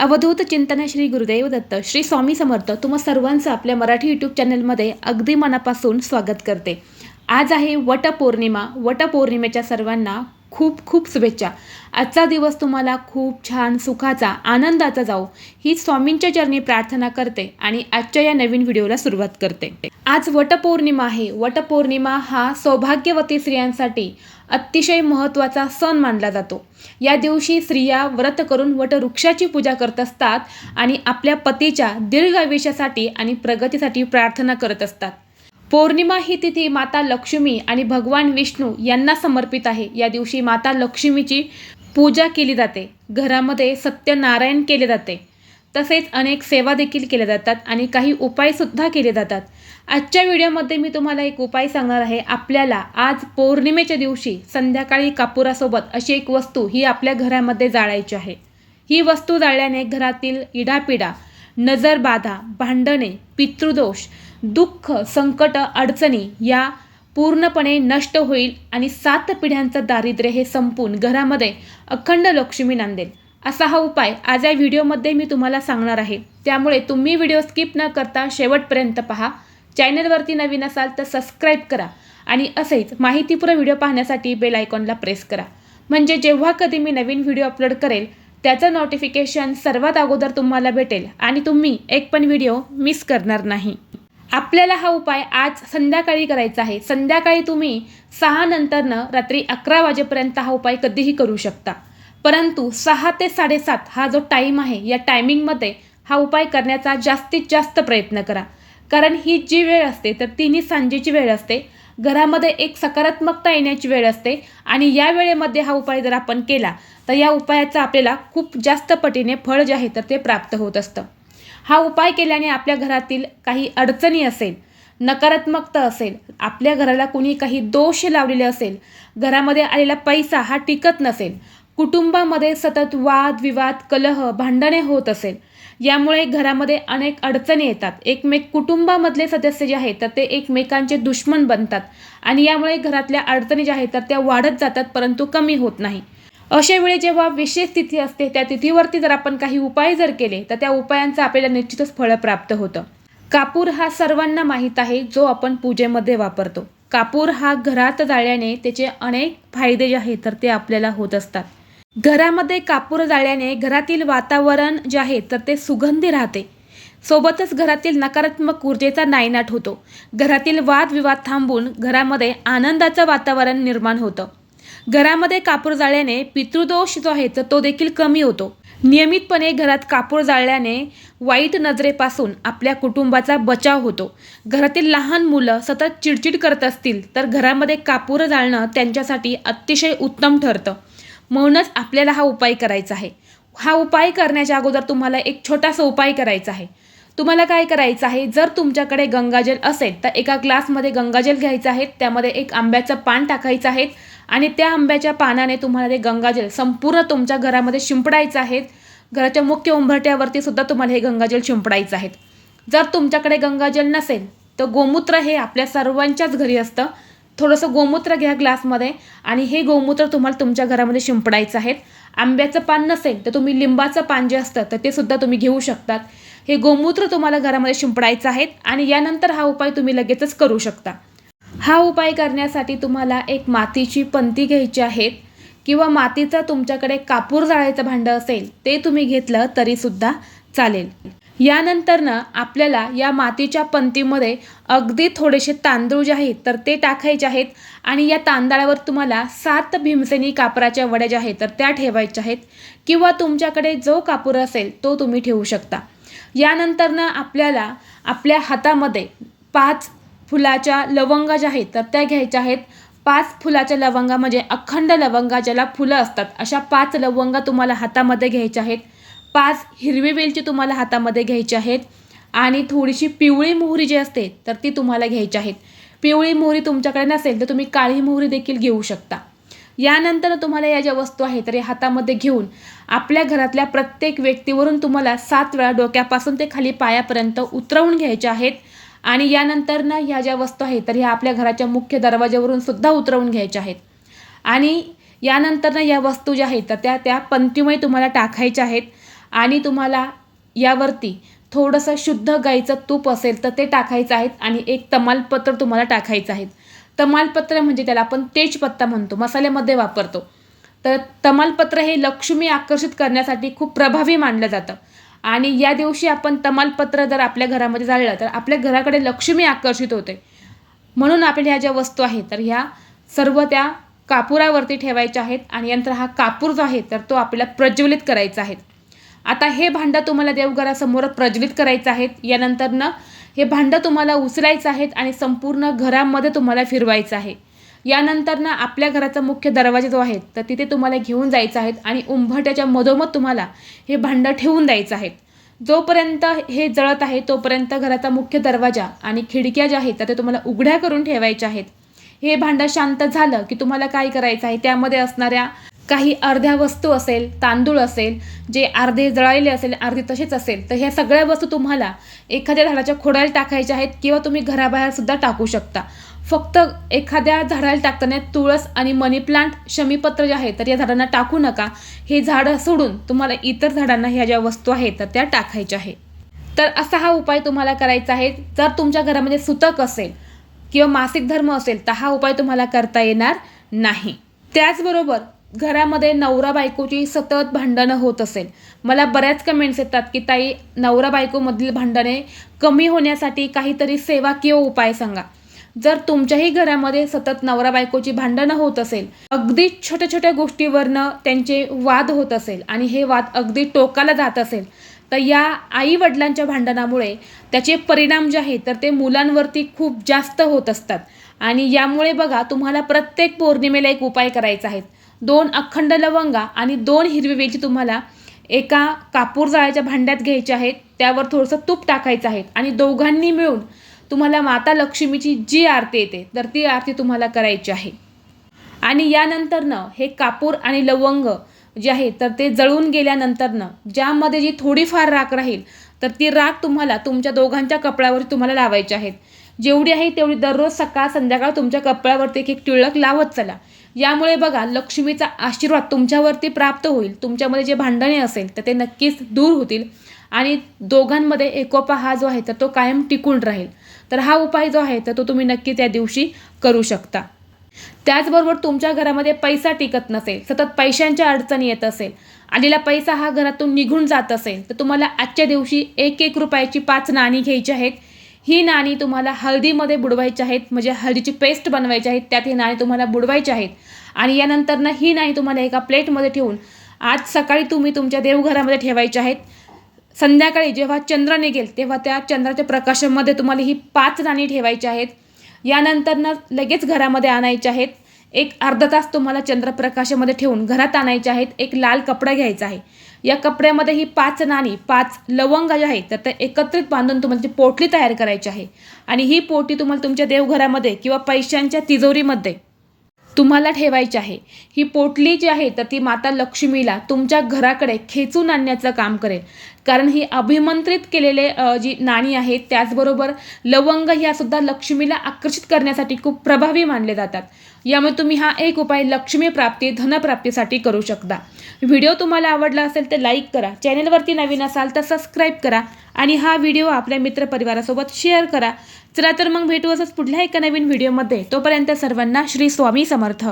अवधूत चिंतन श्री गुरुदेव दत्त श्री स्वामी समर्थ तुम्हा सर्वांचं आपल्या मराठी यूट्यूब चॅनलमध्ये अगदी मनापासून स्वागत करते. आज आहे वटपौर्णिमा. वटपौर्णिमेच्या सर्वांना खूप खूप शुभेच्छा. आजचा दिवस तुम्हाला खूप छान सुखाचा आनंदाचा जाओ ही स्वामींच्या चरणी प्रार्थना करते आणि आजच्या या नवीन व्हिडिओला सुरुवात करते. आज वटपौर्णिमा आहे. वटपौर्णिमा हा सौभाग्यवती स्त्रियांसाठी अतिशय महत्त्वाचा सण मानला जातो. या दिवशी स्त्रिया व्रत करून वटवृक्षाची पूजा करत असतात आणि आपल्या पतीच्या दीर्घ आयुष्यासाठी आणि प्रगतीसाठी प्रार्थना करत असतात. पौर्णिमा ही तिथी माता लक्ष्मी आणि भगवान विष्णू यांना समर्पित आहे. या दिवशी माता लक्ष्मीची पूजा केली जाते. घरामध्ये सत्यनारायण केले जाते. तसेच अनेक सेवा देखील केल्या जातात आणि काही उपायसुद्धा केले जातात. आजच्या व्हिडिओमध्ये मी तुम्हाला एक उपाय सांगणार आहे. आपल्याला आज पौर्णिमेच्या दिवशी संध्याकाळी कापुरासोबत अशी एक वस्तू ही आपल्या घरामध्ये जाळायची आहे. ही वस्तू जाळल्याने घरातील इडापिडा नजरबाधा भांडणे पितृदोष दुःख संकट अडचणी या पूर्णपणे नष्ट होईल आणि सात पिढ्यांचं दारिद्र्य हे संपून घरामध्ये अखंड लक्ष्मी नांदेल. असा हा उपाय आज या व्हिडिओमध्ये मी तुम्हाला सांगणार आहे. त्यामुळे तुम्ही व्हिडिओ स्किप न करता शेवटपर्यंत पहा. चॅनलवरती नवीन असाल तर सबस्क्राईब करा आणि असेच माहितीपूर्ण व्हिडिओ पाहण्यासाठी बेल आयकॉनला प्रेस करा. म्हणजे जेव्हा कधी मी नवीन व्हिडिओ अपलोड करेल त्याचं नोटिफिकेशन सर्वात अगोदर तुम्हाला भेटेल आणि तुम्ही एक पण व्हिडिओ मिस करणार नाही. आपल्याला हा उपाय आज संध्याकाळी करायचा आहे. संध्याकाळी तुम्ही सहा नंतरनं रात्री अकरा वाजेपर्यंत हा उपाय कधीही करू शकता. परंतु सहा ते साडेसात हा जो टाईम आहे या टायमिंगमध्ये हा उपाय करण्याचा जास्तीत जास्त प्रयत्न करा. कारण ही जी वेळ असते तर तिन्ही सांजेची वेळ असते. घरामध्ये एक सकारात्मकता येण्याची वेळ असते आणि या वेळेमध्ये हा उपाय जर आपण केला तर या उपायाचा आपल्याला खूप जास्त पटीने फळ जे आहे तर ते प्राप्त होत असतं. हा उपाय केल्याने आपल्या घरातील काही अडचणी असेल नकारात्मकता असेल आपल्या घराला कुणी काही दोष लावलेले असेल घरामध्ये आलेला पैसा हा टिकत नसेल कुटुंबामध्ये सतत वाद विवाद कलह भांडणे होत असेल यामुळे घरामध्ये अनेक अडचणी येतात. एकमेक कुटुंबामधले सदस्य जे आहेत तर ते एकमेकांचे दुश्मन बनतात आणि यामुळे घरातल्या अडचणी ज्या आहेत तर त्या वाढत जातात परंतु कमी होत नाही. अशा वेळी जेव्हा विशेष तिथी असते त्या तिथीवरती जर आपण काही उपाय जर केले तर त्या उपायांचं आपल्याला निश्चितच फळ प्राप्त होतं. कापूर हा सर्वांना माहीत आहे जो आपण पूजेमध्ये वापरतो. कापूर हा घरात जाळल्याने त्याचे अनेक फायदे जे आहेत तर ते आपल्याला होत असतात. घरामध्ये कापूर जाळल्याने घरातील वातावरण जे आहे तर ते सुगंधी राहते. सोबतच घरातील नकारात्मक ऊर्जेचा नायनाट होतो. घरातील वादविवाद थांबून घरामध्ये आनंदाचं वातावरण निर्माण होतं. घरामध्ये कापूर जाळल्याने पितृदोष जो आहे तर तो देखील कमी होतो. नियमितपणे घरात कापूर जाळल्याने वाईट नजरेपासून आपल्या कुटुंबाचा बचाव होतो. घरातील लहान मुलं सतत चिडचिड करत असतील तर घरामध्ये कापूर जाळणं त्यांच्यासाठी अतिशय उत्तम ठरतं. म्हणूनच आपल्याला हा उपाय करायचा आहे. हा उपाय करण्याच्या अगोदर तुम्हाला एक छोटासा उपाय करायचा आहे. तुम्हाला काय करायचं आहे? जर तुमच्याकडे गंगाजल असेल तर एका ग्लासमध्ये गंगाजल घ्यायचं आहे त्यामध्ये एक आंब्याचं पान टाकायचं आहे आणि त्या आंब्याच्या पानाने तुम्हाला ते गंगाजल संपूर्ण तुमच्या घरामध्ये शिंपडायचं आहे. घराच्या मुख्य उंबरट्यावरती सुद्धा तुम्हाला हे गंगाजल शिंपडायचं आहे. जर तुमच्याकडे गंगाजल नसेल तर गोमूत्र हे आपल्या सर्वांच्याच घरी असतं. थोडंसं गोमूत्र घ्या ग्लासमध्ये आणि हे गोमूत्र तुम्हाला तुमच्या घरामध्ये शिंपडायचं आहे. आंब्याचं पान नसेल तर तुम्ही लिंबाचं पान जे असतं तर ते सुद्धा तुम्ही घेऊ शकतात. हे गोमूत्र तुम्हाला घरामध्ये शिंपडायचं आहे आणि यानंतर हा उपाय तुम्ही लगेचच करू शकता. हा उपाय करण्यासाठी तुम्हाला एक मातीची पंती घ्यायची आहेत किंवा मातीचा तुमच्याकडे कापूर जाळायचं भांडं असेल ते तुम्ही घेतलं तरीसुद्धा चालेल. यानंतरनं आपल्याला या मातीच्या पंतीमध्ये अगदी थोडेसे तांदूळ जे आहेत तर ते टाकायचे आहेत आणि या तांदळावर तुम्हाला सात भीमसेनी कापराच्या वड्या ज्या आहेत तर त्या ठेवायच्या आहेत किंवा तुमच्याकडे जो कापूर असेल तो तुम्ही ठेवू शकता. यानंतरनं आपल्याला आपल्या हातामध्ये पाच फुलाच्या लवंगा ज्या आहेत तर त्या घ्यायच्या आहेत. पाच फुलाच्या लवंगा म्हणजे अखंड लवंगा ज्याला फुलं असतात अशा पाच लवंगा तुम्हाला हातामध्ये घ्यायच्या आहेत. पाच हिरवी वेलची तुम्हाला हातामध्ये घ्यायची आहेत. आणि थोडीशी पिवळी मोहरी जी असते तर ती तुम्हाला घ्यायची आहेत. पिवळी मोहरी तुमच्याकडे नसेल तर तुम्ही काळी मोहरी देखील घेऊ शकता. यानंतर तुम्हाला या ज्या वस्तू आहेत तर या हातामध्ये घेऊन आपल्या घरातल्या प्रत्येक व्यक्तीवरून तुम्हाला सात वेळा डोक्यापासून ते खाली पायापर्यंत उतरवून घ्यायच्या आहेत. आणि यानंतर ना ह्या ज्या वस्तू आहेत तर ह्या आपल्या घराच्या मुख्य दरवाज्यावरून सुद्धा उतरवून घ्यायच्या आहेत. आणि यानंतर ना या वस्तू ज्या आहेत तर त्या त्या पंक्तीमुळे तुम्हाला टाकायच्या आहेत. आणि तुम्हाला यावरती थोडंसं शुद्ध गाईचं तूप असेल तर ते टाकायचं आहेत. आणि एक तमालपत्र तुम्हाला टाकायचं आहे तमालपत्र म्हणजे त्याला आपण तेजपत्ता म्हणतो मसाल्यामध्ये वापरतो. तर तमालपत्र हे लक्ष्मी आकर्षित करण्यासाठी खूप प्रभावी मानलं जातं. आणि या दिवशी आपण तमालपत्र जर आपल्या घरामध्ये जाळलं तर आपल्या घराकडे लक्ष्मी आकर्षित होते. म्हणून आपल्या ह्या ज्या वस्तू आहेत तर ह्या सर्व त्या कापुरावरती ठेवायच्या आहेत आणि यंत्र हा कापूर जो आहे तर तो आपल्याला प्रज्वलित करायचा आहे. आता हे भांडं तुम्हाला देवघरासमोर प्रज्वलित करायचं आहे यानंतरनं हे भांडं तुम्हाला उचलायचं आहेत आणि संपूर्ण घरामध्ये तुम्हाला फिरवायचं आहे. यानंतरनं आपल्या घराचा मुख्य दरवाजा जो आहे तर तिथे तुम्हाला घेऊन जायचं आहेत आणि उंबरट्याच्या मधोमध तुम्हाला हे भांडं ठेवून द्यायचं आहेत जोपर्यंत हे जळत आहे तोपर्यंत घराचा मुख्य दरवाजा आणि खिडक्या ज्या आहेत तर ते तुम्हाला उघड्या करून ठेवायच्या आहेत. हे भांडं शांत झालं की तुम्हाला काय करायचं आहे? त्यामध्ये असणाऱ्या काही अर्ध्या वस्तू असेल तांदूळ असेल जे अर्धे जळालेले असेल अर्धे तसेच असेल तर ह्या सगळ्या वस्तू तुम्हाला एखाद्या झाडाच्या खोडाला टाकायच्या आहेत किंवा तुम्ही घराबाहेर सुद्धा टाकू शकता. फक्त एखाद्या झाडाला टाकताना तुळस आणि मनी प्लांट शमीपत्र जे आहे तर या झाडांना टाकू नका. हे झाडं सोडून तुम्हाला इतर झाडांना ह्या ज्या वस्तू आहेत तर त्या टाकायच्या आहे तर असा हा उपाय तुम्हाला करायचा आहे. जर तुमच्या घरामध्ये सुतक असेल किंवा मासिक धर्म असेल तर हा उपाय तुम्हाला करता येणार नाही. त्याचबरोबर घरामध्ये नवरा बायकोची सतत भांडणं होत असेल. मला बऱ्याच कमेंट्स येतात की ताई नवरा बायकोमधील भांडणे कमी होण्यासाठी काहीतरी सेवा किंवा उपाय सांगा. जर तुमच्याही घरामध्ये सतत नवरा बायकोची भांडणं होत असेल अगदी छोट्या छोट्या गोष्टीवरनं त्यांचे वाद होत असेल आणि हे वाद अगदी टोकाला जात असेल तर या आई वडिलांच्या भांडणामुळे त्याचे परिणाम जे आहेत तर ते मुलांवरती खूप जास्त होत असतात. आणि यामुळे बघा तुम्हाला प्रत्येक पौर्णिमेला एक उपाय करायचा आहे. दोन अखंड लवंगा आणि दोन हिरवी वेलची तुम्हाला एका कापूर जाळ्याच्या भांड्यात घ्यायच्या आहेत. त्यावर थोडंसं तूप टाकायचं आहे आणि दोघांनी मिळून तुम्हाला माता लक्ष्मीची जी आरती येते तर ती आरती तुम्हाला करायची आहे. आणि यानंतरनं हे कापूर आणि लवंग जे आहे तर ते जळून गेल्यानंतरनं ज्यामध्ये जी थोडीफार राख राहील तर ती राख तुम्हाला तुमच्या दोघांच्या कपड्यावर तुम्हाला लावायची आहेत. जेवढी आहे तेवढी दररोज सकाळ संध्याकाळ तुमच्या कपड्यावरती एक एक टिळक लावत चला. यामुळे बघा लक्ष्मीचा आशीर्वाद तुमच्यावरती प्राप्त होईल. तुमच्यामध्ये जे भांडणे असेल तर ते नक्कीच दूर होतील. आणि दोघांमध्ये एकोपा हा जो आहे तर तो कायम टिकून राहील. तर हा उपाय जो आहे तर तो तुम्ही नक्की त्या दिवशी करू शकता. त्याचबरोबर तुमच्या घरामध्ये पैसा टिकत नसेल सतत पैशांच्या अडचणी येत असेल आलेला पैसा हा घरातून निघून जात असेल तर तुम्हाला आजच्या दिवशी एक एक रुपयाची पाच नाणी घ्यायची आहेत. ही नाणी तुम्हाला हळदीमध्ये बुडवायची आहेत म्हणजे हळदीची पेस्ट बनवायची आहेत त्यात ही नाणी तुम्हाला बुडवायची आहेत. आणि यानंतरनं ही नाणी तुम्हाला एका प्लेटमध्ये ठेवून आज सकाळी तुम्ही तुमच्या देवघरामध्ये ठेवायची आहेत. संध्याकाळी जेव्हा चंद्र निघेल तेव्हा त्या चंद्राच्या प्रकाशामध्ये तुम्हाला ही पाच नाणी ठेवायची आहेत. यानंतरनं लगेच घरामध्ये आणायचे आहेत. एक अर्धा तास तुम्हाला चंद्रप्रकाशामध्ये ठेवून घरात आणायचे आहेत. एक लाल कपडा घ्यायचा आहे. या कपड्यामध्ये ही पाच नाणी पाच लवंग जे आहेत तर ते एकत्रित बांधून तुम्हाला ती पोटली तयार करायची आहे. आणि ही पोटी तुम्हाला तुमच्या देवघरामध्ये किंवा पैशांच्या तिजोरीमध्ये तुम्हाला ठेवायची आहे. ही पोटली जी आहे तर ती माता लक्ष्मीला तुमच्या घराकडे खेचून आणण्याचं काम करेल. कारण ही अभिमंत्रित केलेले जी नाणी आहेत त्याचबरोबर लवंग ह्या सुद्धा लक्ष्मीला आकर्षित करण्यासाठी खूप प्रभावी मानले जातात. यामुळे तुम्ही हा एक उपाय लक्ष्मी प्राप्ती धनप्राप्तीसाठी करू शकता. व्हिडिओ तुम्हाला आवडला असेल तर लाईक करा चॅनलवरती नवीन असाल तर सबस्क्राईब करा आणि हा व्हिडिओ आपल्या मित्रपरिवारासोबत शेअर करा. चला तर मग भेटू असंच पुढल्या एका नवीन व्हिडिओमध्ये. तोपर्यंत सर्वांना श्री स्वामी समर्थ.